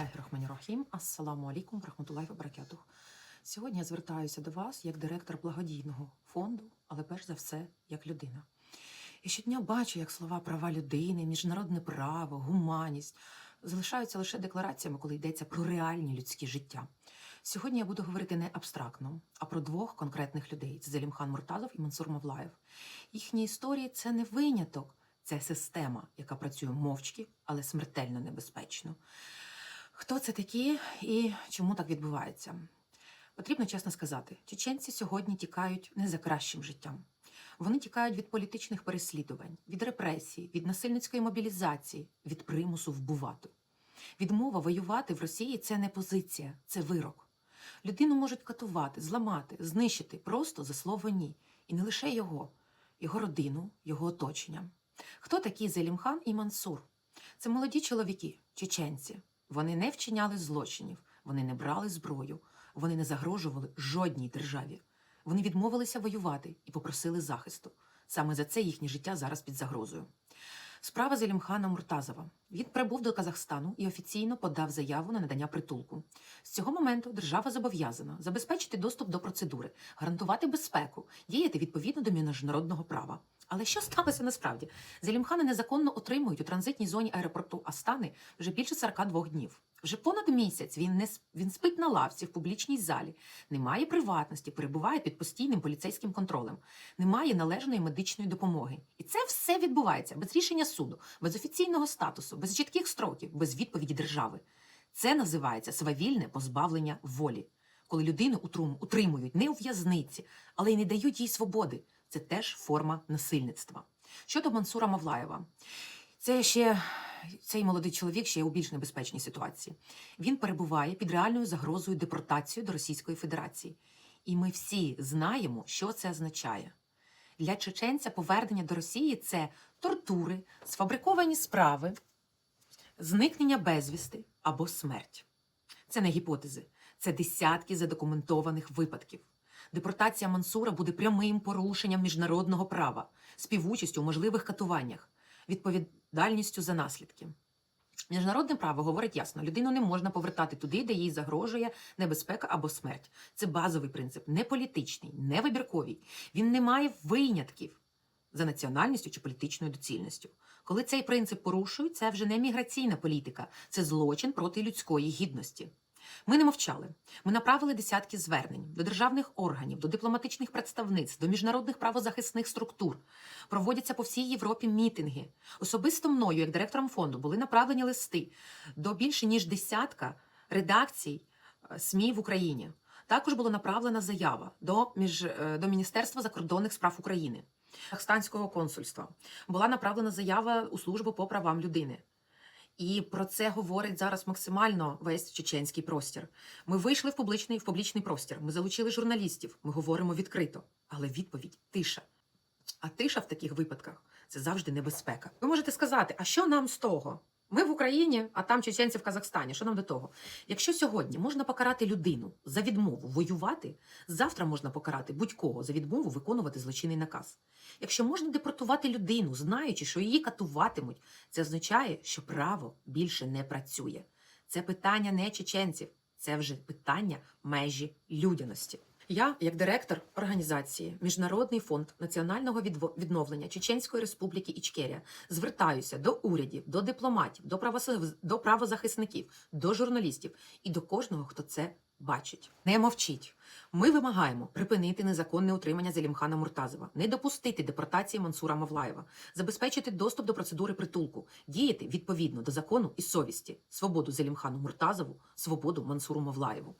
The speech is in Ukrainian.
Рахманірахім, ассаламу алейкум, рахматуллахі ва баракатух. Сьогодні я звертаюся до вас як директор благодійного фонду, але перш за все як людина. І щодня бачу, як слова права людини, міжнародне право, гуманність залишаються лише деклараціями, коли йдеться про реальні людські життя. Сьогодні я буду говорити не абстрактно, а про двох конкретних людей: це Залімхан Муртазов і Мансур Мавлаєв. Їхні історії це не виняток, це система, яка працює мовчки, але смертельно небезпечно. Хто це такі і чому так відбувається? Потрібно чесно сказати, чеченці сьогодні тікають не за кращим життям. Вони тікають від політичних переслідувань, від репресій, від насильницької мобілізації, від примусу вбувати. Відмова воювати в Росії це не позиція, це вирок. Людину можуть катувати, зламати, знищити просто за слово ні. І не лише його, його родину, його оточення. Хто такі Зелімхан і Мансур? Це молоді чоловіки, чеченці. Вони не вчиняли злочинів, вони не брали зброю, вони не загрожували жодній державі. Вони відмовилися воювати і попросили захисту. Саме за це їхнє життя зараз під загрозою. Справа Зелімхана Муртазова. Він прибув до Казахстану і офіційно подав заяву на надання притулку. З цього моменту держава зобов'язана забезпечити доступ до процедури, гарантувати безпеку, діяти відповідно до міжнародного права. Але що сталося насправді? Зелімхана незаконно отримують у транзитній зоні аеропорту Астани вже більше 42 днів. Вже понад місяць він не він спить на лавці в публічній залі, немає приватності, перебуває під постійним поліцейським контролем, немає належної медичної допомоги. І це все відбувається без рішення суду, без офіційного статусу, без чітких строків, без відповіді держави. Це називається свавільне позбавлення волі, коли людину утримують не у в'язниці, але й не дають їй свободи. Це теж форма насильництва. Щодо Мансура Мавлаєва, це ще цей молодий чоловік ще у більш небезпечній ситуації. Він перебуває під реальною загрозою депортації до Російської Федерації. І ми всі знаємо, що це означає. Для чеченця повернення до Росії це тортури, сфабриковані справи, зникнення безвісти або смерть. Це не гіпотези, це десятки задокументованих випадків. Депортація Мансура буде прямим порушенням міжнародного права, співучастю у можливих катуваннях, відповідальністю за наслідки. Міжнародне право говорить ясно: людину не можна повертати туди, де їй загрожує небезпека або смерть. Це базовий принцип, не політичний, не вибірковий. Він не має винятків за національністю чи політичною доцільністю. Коли цей принцип порушують, це вже не міграційна політика, це злочин проти людської гідності. Ми не мовчали. Ми направили десятки звернень до державних органів, до дипломатичних представництв, до міжнародних правозахисних структур. Проводяться по всій Європі мітинги. Особисто мною, як директором фонду, були направлені листи до більше ніж десятка редакцій е, СМІ в Україні. Також була направлена заява до, між, е, до Міністерства закордонних справ України, Казахстанського консульства. Була направлена заява у службу по правам людини. І про це говорить зараз максимально весь чеченський простір. Ми вийшли в публічний в публічний простір. Ми залучили журналістів. Ми говоримо відкрито. Але відповідь тиша. А тиша в таких випадках це завжди небезпека. Ви можете сказати, а що нам з того? Ми в Україні, а там чеченці в Казахстані. Що нам до того? Якщо сьогодні можна покарати людину за відмову воювати, завтра можна покарати будь-кого за відмову виконувати злочинний наказ. Якщо можна депортувати людину, знаючи, що її катуватимуть, це означає, що право більше не працює. Це питання не чеченців, це вже питання межі людяності. Я, як директор організації Міжнародний фонд національного відновлення Чеченської Республіки Ічкерія, звертаюся до урядів, до дипломатів, до, до правозахисників, до журналістів і до кожного, хто це бачить. Не мовчіть. Ми вимагаємо припинити незаконне утримання Зелімхана Муртазова, не допустити депортації Мансура Мавлаєва, забезпечити доступ до процедури притулку, діяти відповідно до закону і совісті, свободу Зелімхану Муртазову, свободу Мансуру Мавлаєву.